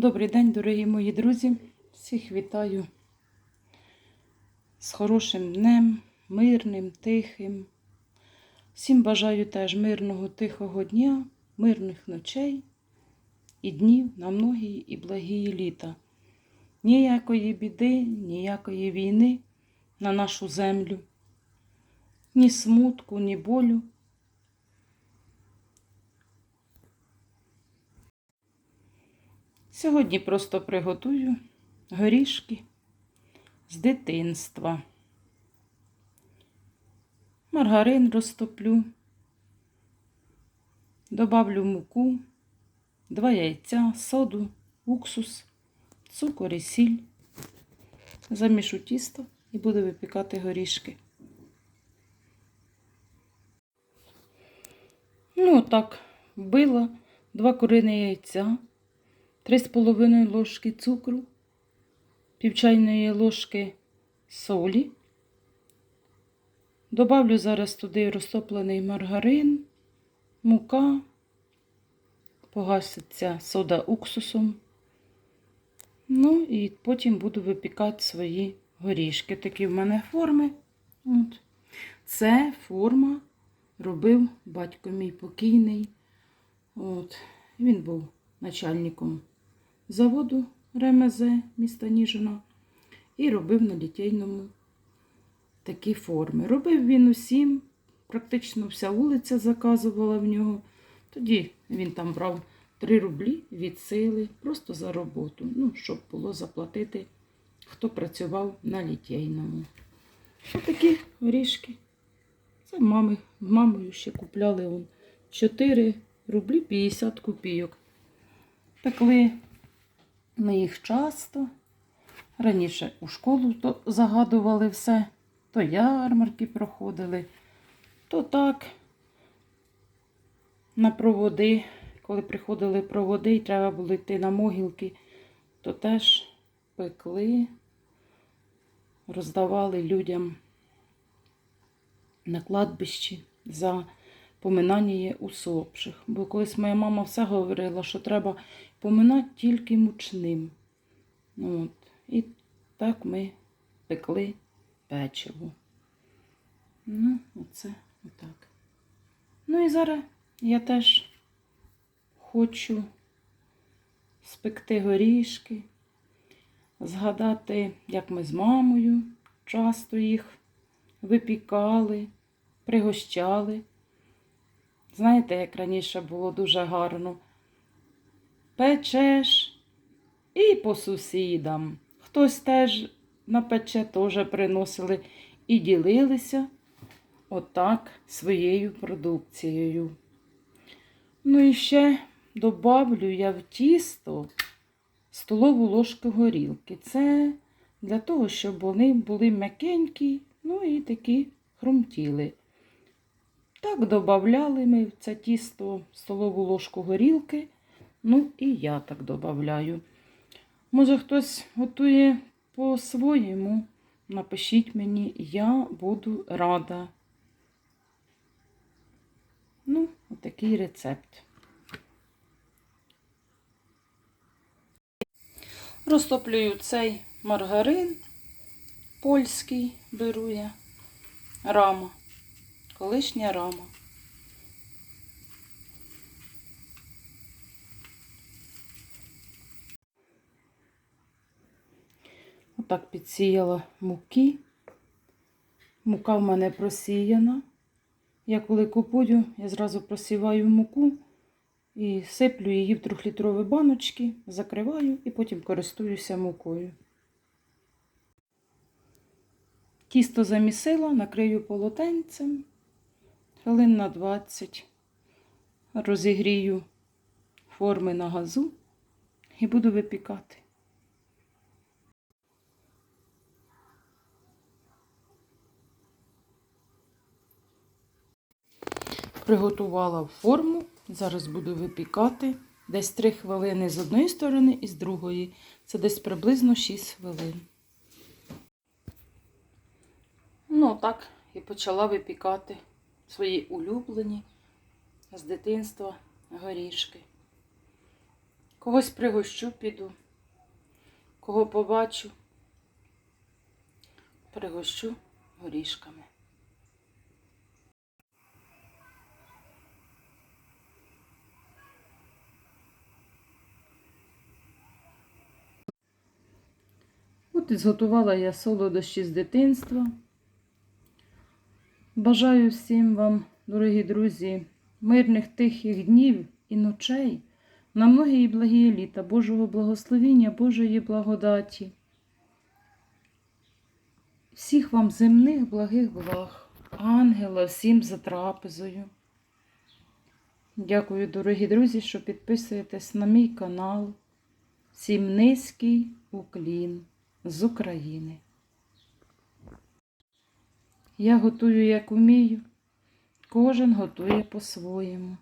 Добрий день, дорогі мої друзі. Всіх вітаю з хорошим днем, мирним, тихим. Всім бажаю теж мирного, тихого дня, мирних ночей і днів на многії і благії літа. Ніякої біди, ніякої війни на нашу землю, ні смутку, ні болю. Сьогодні просто приготую горішки з дитинства. Маргарин розтоплю, добавлю муку, два яйця, соду, уксус, цукор і сіль. Замішу тісто і буду випікати горішки. Ну, отак, вбила два курині яйця. 3,5 ложки цукру, пів чайної ложки солі. Добавлю зараз туди розтоплений маргарин, мука, погаситься сода уксусом. Ну і потім буду випікати свої горішки. Такі в мене форми. От. Це форма робив батько мій покійний. От. Він був начальником заводу Ремезе міста Ніжина і робив на літейному такі форми. Робив він усім, практично вся вулиця заказувала в нього. Тоді він там брав 3 рублі від сили просто за роботу, ну, щоб було заплатити, хто працював на літейному. Ось такі горішки. Це мами, мамою ще купляли он 4 рублі 50 копійок. Пекли ми їх часто. Раніше у школу то загадували все, то ярмарки проходили, то так. На проводи, коли приходили проводи і треба було йти на могилки, то теж пекли, роздавали людям на кладбищі за поминання є усопших. Бо колись моя мама все говорила, що треба поминати тільки мучним. От. І так ми пекли печиво. Ну, оце отак. Ну і зараз я теж хочу спекти горішки, згадати, як ми з мамою часто їх випікали, пригощали. Знаєте, як раніше було дуже гарно. Печеш і по сусідам. Хтось теж на пече теж приносили і ділилися отак своєю продукцією. Ну і ще добавлю я в тісто столову ложку горілки. Це для того, щоб вони були м'якенькі, ну і такі хрумтіли. Так додавали ми в це тісто столову ложку горілки. Ну, і я так додаю. Може, хтось готує по-своєму. Напишіть мені, я буду рада. Ну, отакий рецепт. Розтоплюю цей маргарин польський беру я, рама колишня рама. Отак підсіяла муки. Мука в мене просіяна. Я коли купую, я зразу просіваю муку і сиплю її в трьохлітрові баночки, закриваю і потім користуюся мукою. Тісто замісила, накрию полотенцем хвилин на 20 розігрію форми на газу і буду випікати. Приготувала форму, зараз буду випікати десь 3 хвилини з одної сторони і з другої. Це десь приблизно 6 хвилин. Ну, так, і почала випікати свої улюблені з дитинства горішки. Когось пригощу, піду. Кого побачу, пригощу горішками. От і зготувала я солодощі з дитинства. Бажаю всім вам, дорогі друзі, мирних тихих днів і ночей, на многі і благі літа, Божого благословіння, Божої благодаті. Всіх вам земних благих благ, ангела, всім за трапезою. Дякую, дорогі друзі, що підписуєтесь на мій канал. Всім низький уклін з України. Я готую, як умію, кожен готує по-своєму.